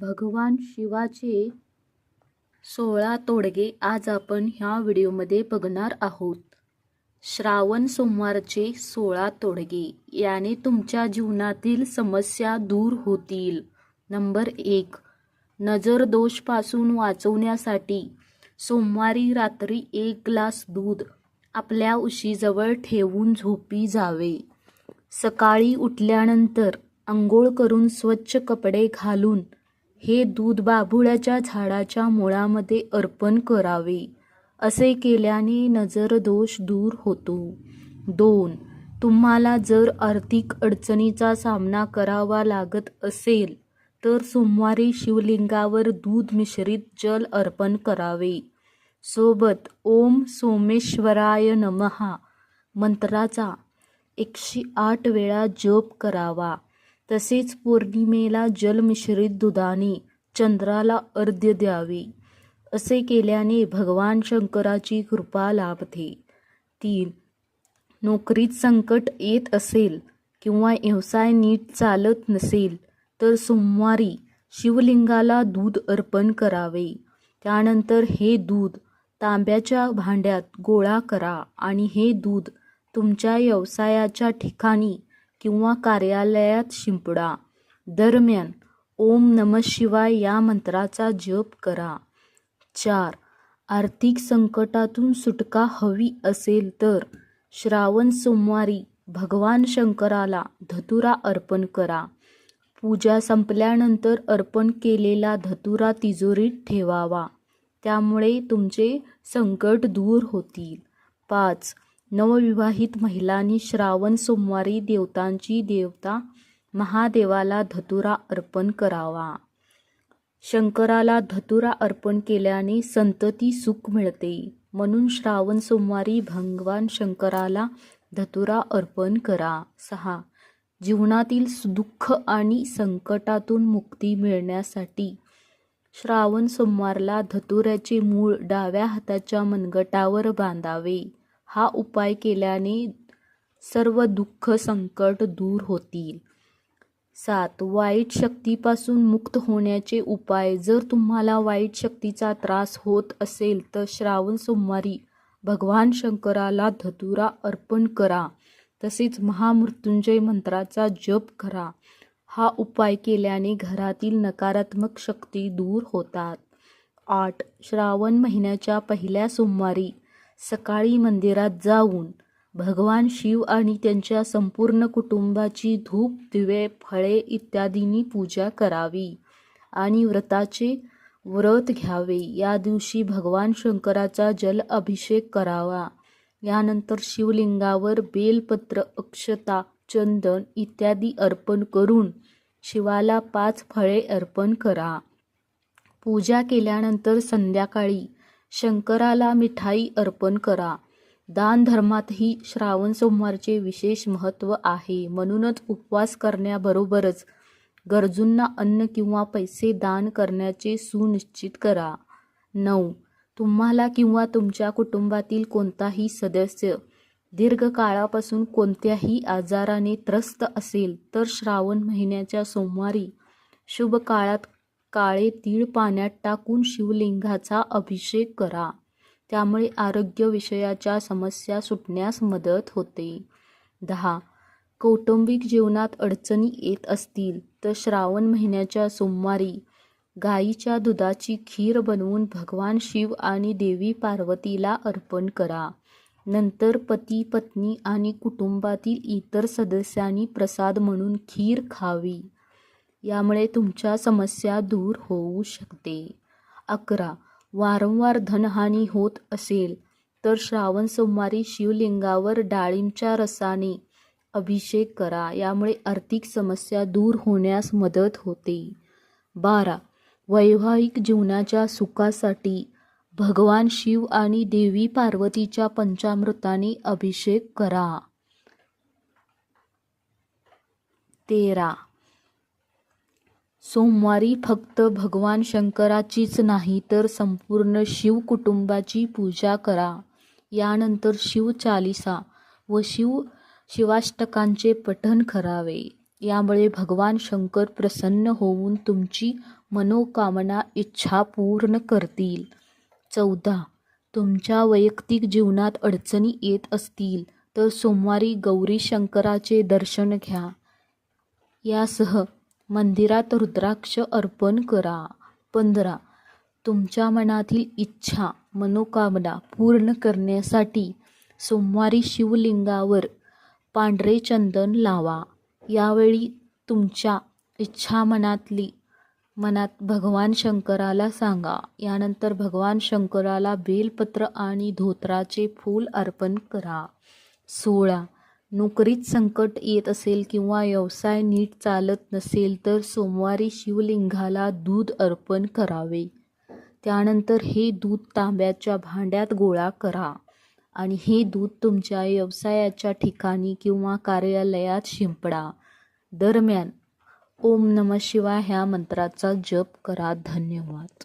भगवान शिवाचे सोळा तोडगे आज आपण ह्या व्हिडिओमध्ये बघणार आहोत. श्रावण सोमवारचे सोळा तोडगे. याने तुमच्या जीवनातील समस्या दूर होतील. नंबर एक नजर दोषपासून वाचवण्यासाठी सोमवारी रात्री एक ग्लास दूध आपल्या उशीजवळ ठेवून झोपी जावे. सकाळी उठल्यानंतर आंघोळ करून स्वच्छ कपडे घालून हे दूध बाभुळ्याच्या झाडाच्या मुळामध्ये अर्पण करावे असे केल्याने नजर दोष दूर होतो. दोन तुम्हाला जर आर्थिक अडचणीचा सामना करावा लागत असेल तर सोमवारी शिवलिंगावर दूध मिश्रित जल अर्पण करावे. सोबत ओम सोमेश्वराय नमहा मंत्राचा एकशे आठ वेळा जप करावा. तसेच पौर्णिमेला जलमिश्रित दुधाने चंद्राला अर्ध्य द्यावे. असे केल्याने भगवान शंकराची कृपा लाभते. तीन नोकरीत संकट येत असेल किंवा व्यवसाय नीट चालत नसेल तर सोमवारी शिवलिंगाला दूध अर्पण करावे. त्यानंतर हे दूध तांब्याच्या भांड्यात गोळा करा आणि हे दूध तुमच्या व्यवसायाच्या ठिकाणी किंवा कार्यालयात शिंपडा. दरम्यान ओम नम शिवाय या मंत्राचा जप करा. चार आर्थिक संकटातून सुटका हवी असेल तर श्रावण सोमवारी भगवान शंकराला धतुरा अर्पण करा. पूजा संपल्यानंतर अर्पण केलेला धतुरा तिजोरीत ठेवावा. त्यामुळे तुमचे संकट दूर होतील. पाच नवविवाहित महिलांनी श्रावण सोमवारी देवतांची देवता महादेवाला धतुरा अर्पण करावा. शंकराला धतुरा अर्पण केल्याने संतती सुख मिळते. म्हणून श्रावण सोमवारी भगवान शंकराला धतुरा अर्पण करा. सहा. जीवनातील दुःख आणि संकटातून मुक्ती मिळण्यासाठी श्रावण सोमवारला धतुऱ्याचे मूळ डाव्या हाताच्या मनगटावर बांधावे. हा उपाय केल्याने सर्व दुःख संकट दूर होतील. सात वाईट शक्तीपासून मुक्त होण्याचे उपाय. जर तुम्हाला वाईट शक्तीचा त्रास होत असेल तर श्रावण सोमवारी भगवान शंकराला धतुरा अर्पण करा. तसेच महामृत्युंजय मंत्राचा जप करा. हा उपाय केल्याने घरातील नकारात्मक शक्ती दूर होतात. आठ श्रावण महिन्याच्या पहिल्या सोमवारी सकाळी मंदिरात जाऊन भगवान शिव आणि त्यांच्या संपूर्ण कुटुंबाची धूप दिवे फळे इत्यादींनी पूजा करावी आणि व्रताचे व्रत घ्यावे. या दिवशी भगवान शंकराचा जल अभिषेक करावा. यानंतर शिवलिंगावर बेलपत्र अक्षता चंदन इत्यादी अर्पण करून शिवाला पाच फळे अर्पण करा. पूजा केल्यानंतर संध्याकाळी शंकराला मिठाई अर्पण करा. दानधर्मातही श्रावण सोमवारचे विशेष महत्त्व आहे. म्हणूनच उपवास करण्याबरोबरच गरजूंना अन्न किंवा पैसे दान करण्याचे सुनिश्चित करा. नऊ. तुम्हाला किंवा तुमच्या कुटुंबातील कोणताही सदस्य दीर्घकाळापासून कोणत्याही आजाराने त्रस्त असेल तर श्रावण महिन्याच्या सोमवारी शुभ काळात काळे तीळ पाण्यात टाकून शिवलिंगाचा अभिषेक करा. त्यामुळे आरोग्य विषयाच्या समस्या सुटण्यास मदत होते. दहा. कौटुंबिक जीवनात अडचणी येत असतील तर श्रावण महिन्याच्या सोमवारी गाईच्या दुधाची खीर बनवून भगवान शिव आणि देवी पार्वतीला अर्पण करा. नंतर पती पत्नी आणि कुटुंबातील इतर सदस्यांनी प्रसाद म्हणून खीर खावी. यामुळे तुमच्या समस्या दूर होऊ शकते. अकरा. वारंवार धनहानी होत असेल तर श्रावण सोमवारी शिवलिंगावर डाळिंबच्या रसाने अभिषेक करा. यामुळे आर्थिक समस्या दूर होण्यास मदत होते. बारा. वैवाहिक जीवनाच्या सुखासाठी भगवान शिव आणि देवी पार्वतीच्या पंचामृताने अभिषेक करा. तेरा. सोमवारी फक्त भगवान शंकराचीच नाही तर संपूर्ण शिव कुटुंबाची पूजा करा. यानंतर शिव चालिसा व शिव शिवाष्टकांचे पठण करावे. यामुळे भगवान शंकर प्रसन्न होऊन तुमची मनोकामना इच्छा पूर्ण करतील. चौदा. तुमच्या वैयक्तिक जीवनात अडचणी येत असतील तर सोमवारी गौरी शंकराचे दर्शन घ्या. यासह मंदिरात रुद्राक्ष अर्पण करा. पंधरा. तुमच्या मनातील इच्छा मनोकामना पूर्ण करण्यासाठी सोमवारी शिवलिंगावर पांढरे चंदन लावा. यावेळी तुमच्या इच्छा मनातली मनात भगवान शंकराला सांगा. यानंतर भगवान शंकराला बेलपत्र आणि धोत्राचे फूल अर्पण करा. सोळा. नोकरीत संकट येत असेल किंवा व्यवसाय नीट चालत नसेल तर सोमवारी शिवलिंगाला दूध अर्पण करावे. त्यानंतर हे दूध तांब्याच्या भांड्यात गोळा करा आणि हे दूध तुमच्या व्यवसायाच्या ठिकाणी किंवा कार्यालयात शिंपडा. दरम्यान ओम नम शिवाय ह्या मंत्राचा जप करा. धन्यवाद.